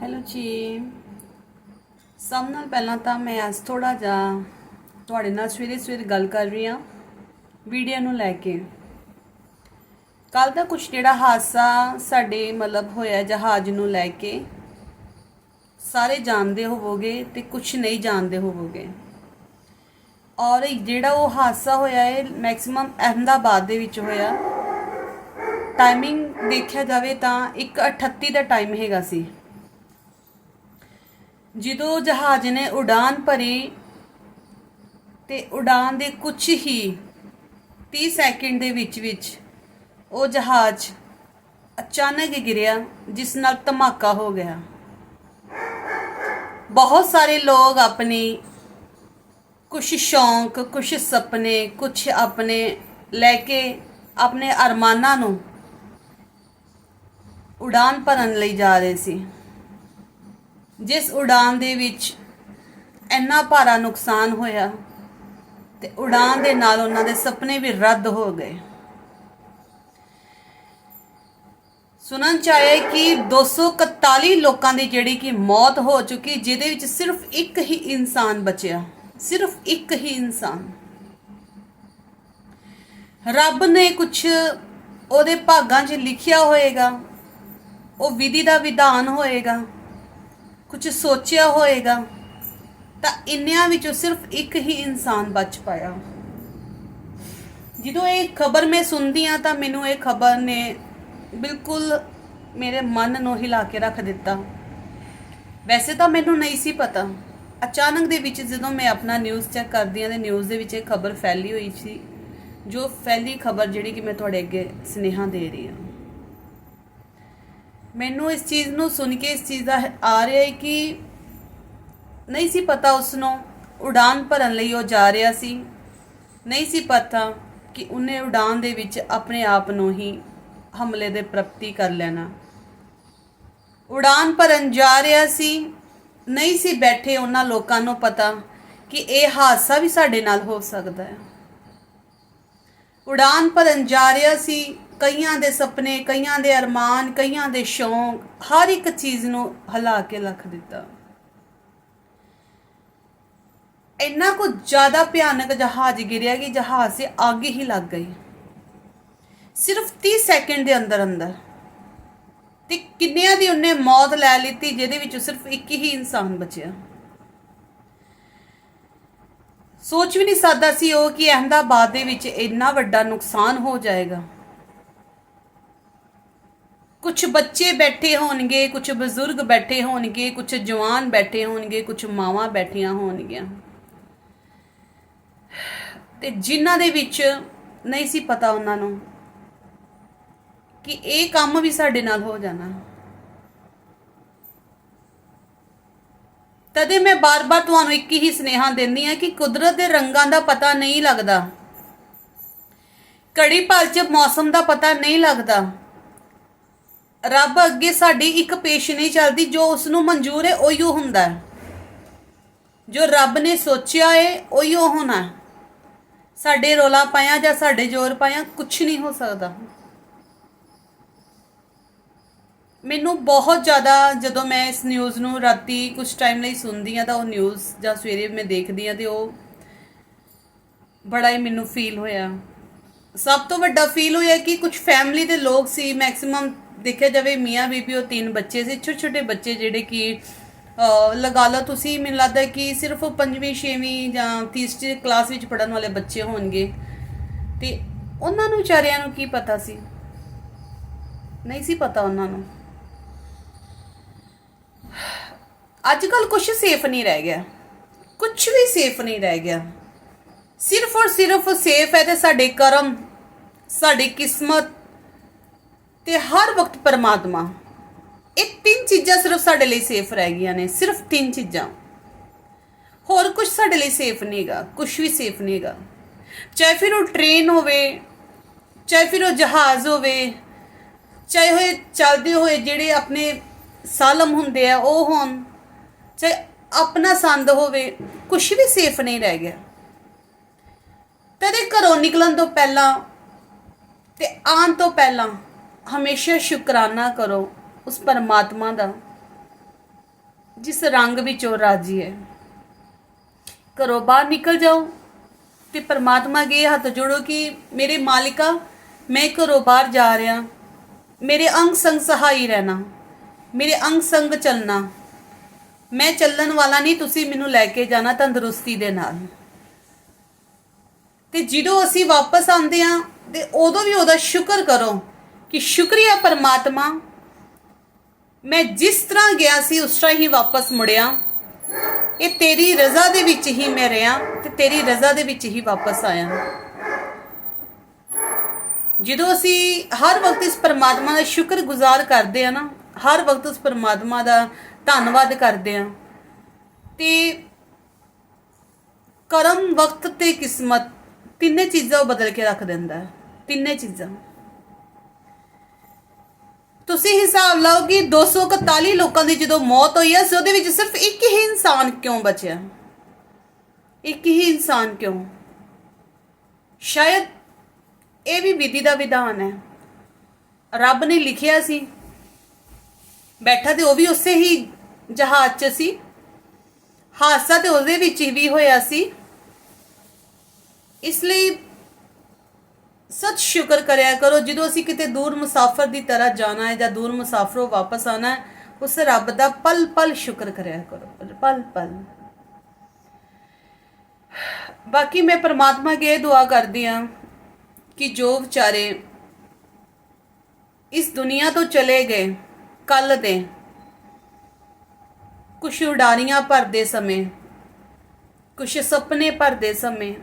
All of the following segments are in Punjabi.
ਹੈਲੋ ਜੀ ਸਭ ਨਾਲ ਪਹਿਲਾਂ ਤਾਂ ਮੈਂ ਅੱਜ ਥੋੜਾ ਜਿਹਾ ਤੁਹਾਡੇ ਨਾਲ ਸਵੇਰੇ ਸਵੇਰੇ ਗੱਲ ਕਰ ਰਹੀ ਹਾਂ ਵੀਡੀਓ ਨੂੰ ਲੈ ਕੇ। ਕੱਲ ਦਾ ਕੁਝ ਜਿਹੜਾ ਹਾਦਸਾ ਸਾਡੇ ਮਤਲਬ ਹੋਇਆ ਜਹਾਜ਼ ਨੂੰ ਲੈ ਕੇ, ਸਾਰੇ ਜਾਣਦੇ ਹੋਵੋਗੇ ਤੇ ਕੁਝ ਨਹੀਂ ਜਾਣਦੇ ਹੋਵੋਗੇ। ਔਰ ਜਿਹੜਾ ਉਹ ਹਾਦਸਾ ਹੋਇਆ ਹੈ ਮੈਕਸਿਮਮ ਅਹਿਮਦਾਬਾਦ ਦੇ ਵਿੱਚ ਹੋਇਆ। ਟਾਈਮਿੰਗ ਦੇਖਿਆ ਜਾਵੇ ਤਾਂ 1:38 ਦਾ ਟਾਈਮ ਹੈਗਾ ਸੀ। ਜਦੋਂ ਜਹਾਜ਼ ਨੇ ਉਡਾਨ ਭਰੀ ਤੇ ਉਡਾਨ ਦੇ ਕੁਝ ਹੀ 30 ਸੈਕਿੰਡ ਦੇ ਵਿੱਚ ਵਿੱਚ ਉਹ ਜਹਾਜ਼ ਅਚਾਨਕ ਹੀ ਗਿਰਿਆ, ਜਿਸ ਨਾਲ ਧਮਾਕਾ ਹੋ ਗਿਆ। ਬਹੁਤ ਸਾਰੇ ਲੋਕ ਆਪਣੀ ਕੁਝ ਸ਼ੌਂਕ ਕੁਝ ਸੁਪਨੇ ਕੁਝ ਆਪਣੇ ਲੈ ਕੇ ਆਪਣੇ ਅਰਮਾਨਾਂ ਨੂੰ ਉਡਾਨ ਭਰਨ ਲਈ ਜਾ ਰਹੇ ਸੀ। ਜਿਸ ਉਡਾਨ ਦੇ ਵਿੱਚ ਇੰਨਾ ਭਾਰਾ ਨੁਕਸਾਨ ਹੋਇਆ ਤੇ ਉਡਾਨ ਦੇ ਨਾਲ ਉਹਨਾਂ ਦੇ ਸੁਪਨੇ ਵੀ ਰੱਦ ਹੋ ਗਏ। ਸੁਣਨ ਚ ਆਇਆ ਹੈ ਕਿ 241 ਲੋਕਾਂ ਦੀ ਜਿਹੜੀ ਕਿ ਮੌਤ ਹੋ ਚੁੱਕੀ, ਜਿਹਦੇ ਵਿੱਚ ਸਿਰਫ ਇੱਕ ਹੀ ਇਨਸਾਨ ਬਚਿਆ, ਸਿਰਫ ਇੱਕ ਹੀ ਇਨਸਾਨ। ਰੱਬ ਨੇ ਕੁਝ ਉਹਦੇ ਭਾਗਾਂ 'ਚ ਲਿਖਿਆ ਹੋਏਗਾ, ਉਹ ਵਿਧੀ ਦਾ ਵਿਧਾਨ ਹੋਏਗਾ ਕੁਝ ਸੋਚਿਆ ਹੋਏਗਾ, ਤਾਂ ਇੰਨਿਆਂ ਵਿੱਚੋਂ ਸਿਰਫ ਇੱਕ ਹੀ ਇਨਸਾਨ ਬਚ ਪਾਇਆ। ਜਦੋਂ ਇਹ ਖਬਰ ਮੈਂ ਸੁਣਦੀ ਆ ਤਾਂ ਮੈਨੂੰ ਇਹ ਖਬਰ ਨੇ ਬਿਲਕੁਲ ਮੇਰੇ ਮਨ ਨੂੰ ਹਿਲਾ ਕੇ ਰੱਖ ਦਿੱਤਾ। ਵੈਸੇ ਤਾਂ ਮੈਨੂੰ ਨਹੀਂ ਸੀ ਪਤਾ। ਅਚਾਨਕ ਦੇ ਵਿੱਚ ਜਦੋਂ ਮੈਂ ਆਪਣਾ ਨਿਊਜ਼ ਚੈੱਕ ਕਰਦੀ ਆ ਤੇ ਨਿਊਜ਼ ਦੇ ਵਿੱਚ ਇਹ ਖਬਰ ਫੈਲੀ ਹੋਈ ਸੀ, ਜੋ ਫੈਲੀ ਖਬਰ ਜਿਹੜੀ ਕਿ ਮੈਂ ਤੁਹਾਡੇ ਅੱਗੇ ਸੁਨੇਹਾ ਦੇ ਰਹੀ ਹਾਂ। ਮੈਨੂੰ ਇਸ ਚੀਜ਼ ਨੂੰ ਸੁਣ ਕੇ ਇਸ ਚੀਜ਼ ਦਾ ਆ ਰਿਹਾ ਹੈ ਕਿ ਨਹੀਂ ਸੀ ਪਤਾ ਉਸ ਨੂੰ ਉਡਾਨ ਭਰਨ ਲਈ ਉਹ ਜਾ ਰਿਹਾ ਸੀ। ਨਹੀਂ ਸੀ ਪਤਾ ਕਿ ਉਹਨੇ ਉਡਾਨ ਦੇ ਵਿੱਚ ਆਪਣੇ ਆਪ ਨੂੰ ਹੀ ਹਮਲੇ ਦੇ ਪ੍ਰਪਤੀ ਕਰ ਲੈਣਾ। ਉਡਾਨ ਭਰਨ ਜਾ ਰਿਹਾ ਸੀ। ਨਹੀਂ ਸੀ ਬੈਠੇ ਉਹਨਾਂ ਲੋਕਾਂ ਨੂੰ ਪਤਾ ਕਿ ਇਹ ਹਾਦਸਾ ਵੀ ਸਾਡੇ ਨਾਲ ਹੋ ਸਕਦਾ ਹੈ। ਉਡਾਨ ਭਰਨ ਜਾ ਰਿਹਾ ਸੀ। ਕਈਆਂ ਦੇ ਸੁਪਨੇ, ਕਈਆਂ ਦੇ ਅਰਮਾਨ, ਕਈਆਂ ਦੇ ਸ਼ੌਂਕ, ਹਰ ਇੱਕ ਚੀਜ਼ ਨੂੰ ਹਿਲਾ ਕੇ ਰੱਖ ਦਿੱਤਾ। ਇੰਨਾ ਕੁ ਜ਼ਿਆਦਾ ਭਿਆਨਕ ਜਹਾਜ਼ ਗਿਰਿਆ ਕਿ ਜਹਾਜ਼ ਤੇ ਅੱਗ ਹੀ ਲੱਗ ਗਈ। ਸਿਰਫ 30 ਸੈਕਿੰਡ ਦੇ ਅੰਦਰ ਅੰਦਰ ਤੇ ਕਿੰਨਿਆਂ ਦੀ ਉਹਨੇ ਮੌਤ ਲੈ ਲਿੱਤੀ ਜਿਹਦੇ ਵਿੱਚੋਂ ਸਿਰਫ ਇੱਕ ਹੀ ਇਨਸਾਨ ਬਚਿਆ। ਸੋਚ ਵੀ ਨਹੀਂ ਸਕਦਾ ਸੀ ਉਹ ਕਿ ਅਹਿਮਦਾਬਾਦ ਦੇ ਵਿੱਚ ਇੰਨਾ ਵੱਡਾ ਨੁਕਸਾਨ ਹੋ ਜਾਏਗਾ। ਕੁਝ ਬੱਚੇ ਬੈਠੇ ਹੋਣਗੇ ਕੁਝ ਬਜ਼ੁਰਗ ਬੈਠੇ ਹੋਣਗੇ ਕੁਝ ਜਵਾਨ ਬੈਠੇ ਹੋਣਗੇ ਕੁਝ ਮਾਵਾਂ ਬੈਠੀਆਂ ਹੋਣਗੀਆਂ। ਤੇ ਜਿਨ੍ਹਾਂ ਦੇ ਵਿੱਚ ਨਹੀਂ ਸੀ ਪਤਾ ਉਹਨਾਂ ਨੂੰ ਕਿ ਇਹ ਕੰਮ ਵੀ ਸਾਡੇ ਨਾਲ ਹੋ ਜਾਣਾ। ਤਦੇ ਮੈਂ ਬਾਰ-ਬਾਰ ਤੁਹਾਨੂੰ ਇੱਕ ਹੀ ਸੁਨੇਹਾ ਦਿੰਦੀ ਆ ਕਿ ਕੁਦਰਤ ਦੇ ਰੰਗਾਂ ਦਾ ਪਤਾ ਨਹੀਂ ਲੱਗਦਾ। ਕੜੀ ਪਲ ਚ ਮੌਸਮ ਦਾ ਪਤਾ ਨਹੀਂ ਲੱਗਦਾ। ਰੱਬ ਅੱਗੇ ਸਾਡੀ ਇੱਕ ਪੇਸ਼ ਨਹੀਂ ਚੱਲਦੀ, ਜੋ ਉਸ ਨੂੰ ਮਨਜ਼ੂਰ ਹੈ, ਉਹੀਓ ਹੁੰਦਾ ਹੈ। ਜੋ ਰੱਬ ਨੇ ਸੋਚਿਆ ਹੈ, ਉਹੀਓ ਹੋਣਾ ਸਾਡੇ ਰੋਲਾ ਪਾਇਆ ਜਾਂ ਸਾਡੇ ਜ਼ੋਰ ਪਾਇਆ ਕੁਝ ਨਹੀਂ ਹੋ ਸਕਦਾ। ਮੈਨੂੰ ਬਹੁਤ ਜ਼ਿਆਦਾ ਜਦੋਂ ਮੈਂ ਇਸ ਨਿਊਜ਼ ਨੂੰ ਰਾਤੀ ਕੁਝ ਟਾਈਮ ਲਈ ਸੁਣਦੀ ਆ ਤਾਂ ਉਹ ਨਿਊਜ਼ ਜਾਂ ਸਵੇਰੇ ਮੈਂ ਦੇਖਦੀ ਆ ਤੇ ਉਹ ਬੜਾ ਹੀ ਮੈਨੂੰ ਫੀਲ ਹੋਇਆ। ਸਭ ਤੋਂ ਵੱਡਾ ਫੀਲ ਹੋਇਆ ਕਿ ਕੁਝ ਫੈਮਿਲੀ ਦੇ ਲੋਕ ਸੀ ਮੈਕਸਿਮਮ ਦੇਖਿਆ ਜਾਵੇ ਮੀਆਂ ਬੀਬੀ ਉਹ ਤਿੰਨ ਬੱਚੇ ਸੀ, ਛੋਟੇ ਛੋਟੇ ਬੱਚੇ ਜਿਹੜੇ ਕਿ ਲਗਾ ਲਓ ਤੁਸੀਂ, ਮੈਨੂੰ ਲੱਗਦਾ ਕਿ ਸਿਰਫ ਪੰਜਵੀਂ, ਛੇਵੀਂ ਜਾਂ ਤੀਸਰੀ ਕਲਾਸ ਵਿੱਚ ਪੜਨ ਵਾਲੇ ਬੱਚੇ ਹੋਣਗੇ। ਤੇ ਉਹਨਾਂ ਨੂੰ ਵਿਚਾਰਿਆਂ ਨੂੰ ਕੀ ਪਤਾ ਸੀ? ਨਹੀਂ ਸੀ ਪਤਾ ਉਹਨਾਂ ਨੂੰ। ਅੱਜ ਕੱਲ ਕੁਝ ਸੇਫ ਨਹੀਂ ਰਹਿ ਗਿਆ। ਕੁਝ ਵੀ ਸੇਫ ਨਹੀਂ ਰਹਿ ਗਿਆ। ਸਿਰਫ ਔਰ ਸਿਰਫ ਸੇਫ ਹੈ ਤੇ ਸਾਡੇ ਕਰਮ, ਸਾਡੀ ਕਿਸਮਤ ਤੇ ਹਰ ਵਕਤ ਪਰਮਾਤਮਾ। ਇਹ ਤਿੰਨ ਚੀਜ਼ਾਂ ਸਿਰਫ ਸਾਡੇ ਲਈ ਸੇਫ ਰਹਿ ਗਈਆਂ ਨੇ, ਸਿਰਫ ਤਿੰਨ ਚੀਜ਼ਾਂ। ਹੋਰ ਕੁਝ ਸਾਡੇ ਲਈ ਸੇਫ ਨਹੀਂਗਾ ਕੁਝ ਵੀ ਸੇਫ ਨਹੀਂਗਾ ਚਾਹੇ ਫਿਰ ਉਹ ਟ੍ਰੇਨ ਹੋਵੇ, ਚਾਹੇ ਫਿਰ ਉਹ ਜਹਾਜ਼ ਹੋਵੇ, ਚਾਹੇ ਹੋਏ ਚੱਲਦੇ ਹੋਏ ਜਿਹੜੇ ਆਪਣੇ ਸਾਲਮ ਹੁੰਦੇ ਆ, ਉਹ ਹੋਣ, ਚਾਹੇ ਆਪਣਾ ਸੰਦ ਹੋਵੇ ਕੁਝ ਵੀ ਸੇਫ ਨਹੀਂ ਰਹਿ ਗਿਆ। ਤਦੇ ਘਰੋਂ ਨਿਕਲਣ ਤੋਂ ਪਹਿਲਾਂ ਤੇ ਆਉਣ ਤੋਂ ਪਹਿਲਾਂ ਹਮੇਸ਼ਾ ਸ਼ੁਕਰਾਨਾ ਕਰੋ ਉਸ ਪਰਮਾਤਮਾ ਦਾ, ਜਿਸ ਰੰਗ ਵਿੱਚ ਉਹ ਰਾਜੀ ਹੈ। ਘਰੋਂ ਬਾਹਰ ਨਿਕਲ ਜਾਓ ਤੇ ਪਰਮਾਤਮਾ ਅੱਗੇ ਹੱਥ ਜੋੜੋ ਕਿ ਮੇਰੇ ਮਾਲਿਕਾ, ਮੈਂ ਘਰੋਂ ਬਾਹਰ ਜਾ ਰਿਹਾ, ਮੇਰੇ ਅੰਗ ਸੰਗ ਸਹਾਈ ਰਹਿਣਾ, ਮੇਰੇ ਅੰਗ ਸੰਗ ਚੱਲਣਾ, ਮੈਂ ਚੱਲਣ ਵਾਲਾ ਨਹੀਂ, ਤੁਸੀਂ ਮੈਨੂੰ ਲੈ ਕੇ ਜਾਣਾ ਤੰਦਰੁਸਤੀ ਦੇ ਨਾਲ। ਤੇ ਜਦੋਂ ਅਸੀਂ ਵਾਪਸ ਆਉਂਦੇ ਆ ਤੇ ਉਦੋਂ ਵੀ ਉਹਦਾ ਸ਼ੁਕਰ ਕਰੋ ਕਿ ਸ਼ੁਕਰੀਆ ਪਰਮਾਤਮਾ, ਮੈਂ ਜਿਸ ਤਰ੍ਹਾਂ ਗਿਆ ਸੀ, ਉਸ ਤਰ੍ਹਾਂ ਹੀ ਵਾਪਸ ਮੁੜਿਆ। ਇਹ ਤੇਰੀ ਰਜ਼ਾ ਦੇ ਵਿੱਚ ਹੀ ਮੈਂ ਰਿਹਾ ਤੇ ਤੇਰੀ ਰਜ਼ਾ ਦੇ ਵਿੱਚ ਹੀ ਵਾਪਸ ਆਇਆ। ਜਦੋਂ ਅਸੀਂ ਹਰ ਵਕਤ ਇਸ ਪਰਮਾਤਮਾ ਦਾ ਸ਼ੁਕਰਗੁਜ਼ਾਰ ਕਰਦੇ ਆ ਨਾ, ਹਰ ਵਕਤ ਉਸ ਪਰਮਾਤਮਾ ਦਾ ਧੰਨਵਾਦ ਕਰਦੇ ਆ, ਤੇ ਕਰਮ ਵਕਤ ਤੇ ਕਿਸਮਤ ਤਿੰਨੇ ਚੀਜ਼ਾਂ ਉਹ ਬਦਲ ਕੇ ਰੱਖ ਦਿੰਦਾ ਹੈ, ਤਿੰਨੇ ਚੀਜ਼ਾਂ। ਤੁਸੀਂ ਹਿਸਾਬ ਲਾਓ ਕਿ 241 ਲੋਕਾਂ ਦੀ ਜਦੋਂ ਮੌਤ ਹੋਈ ਹੈ ਸੋ ਉਹਦੇ ਵਿੱਚ ਸਿਰਫ ਇੱਕ ਹੀ ਇਨਸਾਨ ਕਿਉਂ ਬਚਿਆ? ਇੱਕ ਹੀ ਇਨਸਾਨ ਕਿਉਂ? ਸ਼ਾਇਦ ਇਹ ਵੀ ਵਿਧੀ ਦਾ ਵਿਧਾਨ ਹੈ। ਰੱਬ ਨੇ ਲਿਖਿਆ ਸੀ। ਬੈਠਾ ਤੇ ਉਹ ਵੀ ਉਸੇ ਹੀ ਜਹਾਜ਼ 'ਚ ਸੀ। ਹਾਦਸਾ ਤੇ ਉਹਦੇ ਵਿੱਚ ਹੀ ਵੀ ਹੋਇਆ ਸੀ। ਇਸ ਲਈ ਸੱਚ ਸ਼ੁਕਰ ਕਰਿਆ ਕਰੋ, ਜਦੋਂ ਅਸੀਂ ਕਿਤੇ ਦੂਰ ਮੁਸਾਫਰ ਦੀ ਤਰ੍ਹਾਂ ਜਾਣਾ ਹੈ ਜਾਂ ਦੂਰ ਮੁਸਾਫਰੋਂ ਵਾਪਸ ਆਣਾ ਹੈ, ਉਸ ਰੱਬ ਦਾ ਪਲ ਪਲ ਸ਼ੁਕਰ ਕਰਿਆ ਕਰੋ ਪਲ ਪਲ ਬਾਕੀ ਮੈਂ ਪਰਮਾਤਮਾ ਅੱਗੇ ਇਹ ਦੁਆ ਕਰਦੀ ਆ ਕਿ ਜੋ ਵਿਚਾਰੇ ਇਸ ਦੁਨੀਆ ਤੋਂ ਚਲੇ ਗਏ ਕੱਲ ਦੇ, ਕੁਛ ਉਡਾਰੀਆਂ ਭਰਦੇ ਸਮੇਂ, ਕੁਛ ਸੁਪਨੇ ਭਰਦੇ ਸਮੇਂ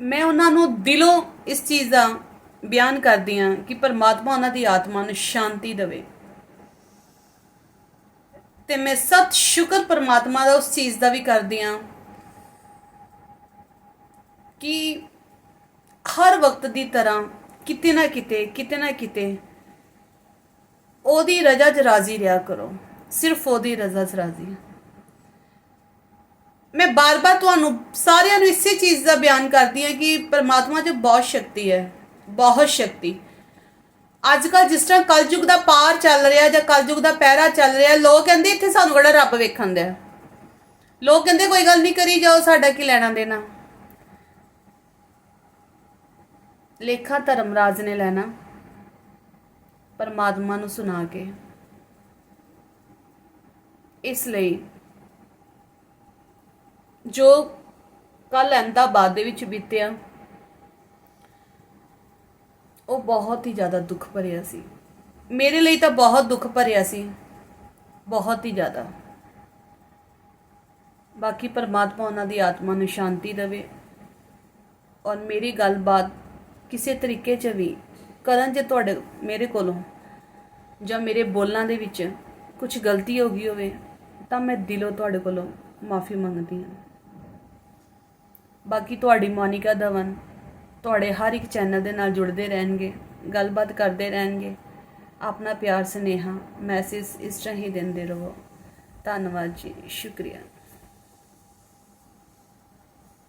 ਮੈਂ ਉਹਨਾਂ ਨੂੰ ਦਿਲੋਂ ਇਸ ਚੀਜ਼ ਦਾ ਬਿਆਨ ਕਰਦੀ ਹਾਂ ਕਿ ਪਰਮਾਤਮਾ ਉਹਨਾਂ ਦੀ ਆਤਮਾ ਨੂੰ ਸ਼ਾਂਤੀ ਦੇਵੇ। ਤੇ ਮੈਂ ਸਤ ਸ਼ੁਕਰ ਪਰਮਾਤਮਾ ਦਾ ਉਸ ਚੀਜ਼ ਦਾ ਵੀ ਕਰਦੀ ਹਾਂ ਕਿ ਹਰ ਵਕਤ ਦੀ ਤਰ੍ਹਾਂ ਕਿਤੇ ਨਾ ਕਿਤੇ ਕਿਤੇ ਨਾ ਕਿਤੇ ਉਹਦੀ ਰਜ਼ਾ 'ਚ ਰਾਜ਼ੀ ਰਿਹਾ ਕਰੋ। ਸਿਰਫ ਉਹਦੀ ਰਜ਼ਾ 'ਚ ਰਾਜ਼ੀ। ਮੈਂ ਬਾਰ-ਬਾਰ ਤੁਹਾਨੂੰ ਸਾਰਿਆਂ ਨੂੰ ਇਸੇ ਚੀਜ਼ ਦਾ ਬਿਆਨ ਕਰਦੀ ਹਾਂ ਕਿ ਪਰਮਾਤਮਾ 'ਚ ਬਹੁਤ ਸ਼ਕਤੀ ਹੈ, ਬਹੁਤ ਸ਼ਕਤੀ। ਅੱਜ ਕੱਲ ਜਿਸ ਤਰ੍ਹਾਂ ਕਲਯੁਗ ਦਾ ਪਾਰ ਚੱਲ ਰਿਹਾ ਜਾਂ ਕਲਯੁਗ ਦਾ ਪਹਿਰਾ ਚੱਲ ਰਿਹਾ, ਲੋਕ ਕਹਿੰਦੇ ਇੱਥੇ ਸਾਨੂੰ ਕਿਹੜਾ ਰੱਬ ਵੇਖਣ ਦਿਆ। ਲੋਕ ਕਹਿੰਦੇ ਕੋਈ ਗੱਲ ਨਹੀਂ ਕਰੀ ਜਾਓ, ਸਾਡਾ ਕੀ ਲੈਣਾ ਦੇਣਾ। ਲੇਖਾ ਧਰਮਰਾਜ ਨੇ ਲੈਣਾ, ਪਰਮਾਤਮਾ ਨੂੰ ਸੁਣਾ ਕੇ। ਇਸ ਲਈ ਜੋ ਕੱਲ ਅਹਿਮਦਾਬਾਦ ਦੇ ਵਿੱਚ ਬੀਤਿਆ, ਉਹ ਬਹੁਤ ਹੀ ਜ਼ਿਆਦਾ ਦੁੱਖ ਭਰਿਆ ਸੀ। ਮੇਰੇ ਲਈ ਤਾਂ ਬਹੁਤ ਦੁੱਖ ਭਰਿਆ ਸੀ। ਬਹੁਤ ਹੀ ਜ਼ਿਆਦਾ। ਬਾਕੀ ਪਰਮਾਤਮਾ ਉਹਨਾਂ ਦੀ ਆਤਮਾ ਨੂੰ ਸ਼ਾਂਤੀ ਦੇਵੇ ਔਰ ਮੇਰੀ ਗੱਲਬਾਤ ਕਿਸੇ ਤਰੀਕੇ 'ਚ ਵੀ ਕਰਨ ਜੇ ਤੁਹਾਡੇ ਮੇਰੇ ਕੋਲੋਂ ਜਾਂ ਮੇਰੇ ਬੋਲਾਂ ਦੇ ਵਿੱਚ ਕੁਝ ਗਲਤੀ ਹੋ ਗਈ ਹੋਵੇ, ਤਾਂ ਮੈਂ ਦਿਲੋਂ ਤੁਹਾਡੇ ਕੋਲੋਂ ਮਾਫੀ ਮੰਗਦੀ ਹਾਂ। ਬਾਕੀ ਤੁਹਾਡੀ ਮੋਨਿਕਾ ਧਵਨ ਤੁਹਾਡੇ ਹਰ ਇੱਕ ਚੈਨਲ ਦੇ ਨਾਲ ਜੁੜਦੇ ਰਹਿਣਗੇ, ਗੱਲਬਾਤ ਕਰਦੇ ਰਹਿਣਗੇ। ਆਪਣਾ ਪਿਆਰ, ਸਨੇਹਾ, ਮੈਸੇਜ ਇਸ ਤਰ੍ਹਾਂ ਹੀ ਦਿੰਦੇ ਰਹੋ। ਧੰਨਵਾਦ ਜੀ, ਸ਼ੁਕਰੀਆ।